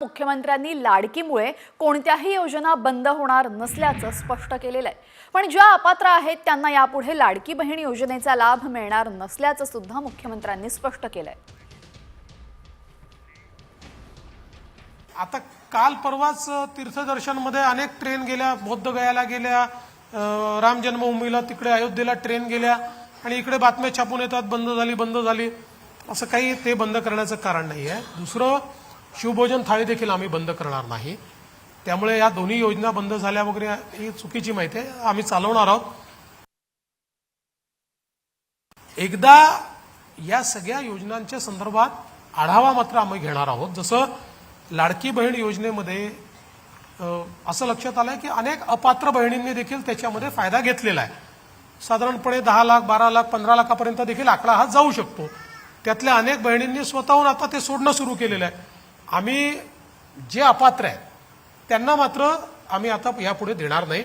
मुख्यमंत्र्यांनी लाडकीमुळे कोणत्याही योजना बंद होणार नसल्याचं स्पष्ट केलेलं आहे. पण ज्या अपात्र आहेत त्यांना यापुढे लाडकी बहीण योजनेचा लाभ मिळणार नसल्याचं सुद्धा मुख्यमंत्र्यांनी स्पष्ट केलंय. आता काल परवाच तीर्थदर्शनमध्ये अनेक ट्रेन गेल्या बौद्धगयाला गेल्या राम जन्मभूमीला तिकडे अयोध्येला ट्रेन गेल्या आणि इकडे बातम्या छापून येतात बंद झाली बंद झाली. असं काही ते बंद करण्याचं कारण नाही आहे दुसरं शिवभोजन थाळी देखील आम्ही बंद करणार नाही. त्यामुळे या दोन्ही योजना बंद झाल्या वगैरे ही चुकीची माहिती आहे. आम्ही चालवणार आहोत. एकदा या सगळ्या योजनांच्या संदर्भात आढावा मात्र आम्ही घेणार आहोत. जसं लाडकी बहीण योजनेमध्ये असं लक्षात आलंय की अनेक अपात्र बहिणींनी देखील त्याच्यामध्ये फायदा घेतलेला आहे. साधारणपणे दहा लाख बारा लाख पंधरा लाखापर्यंत देखील आकडा हा जाऊ शकतो. त्यातल्या अनेक बहिणींनी स्वतःहून आता ते सोडणं सुरू केलेलं आहे. आम्ही जे अपात्र आहेत त्यांना मात्र आम्ही आता यापुढे देणार नाही.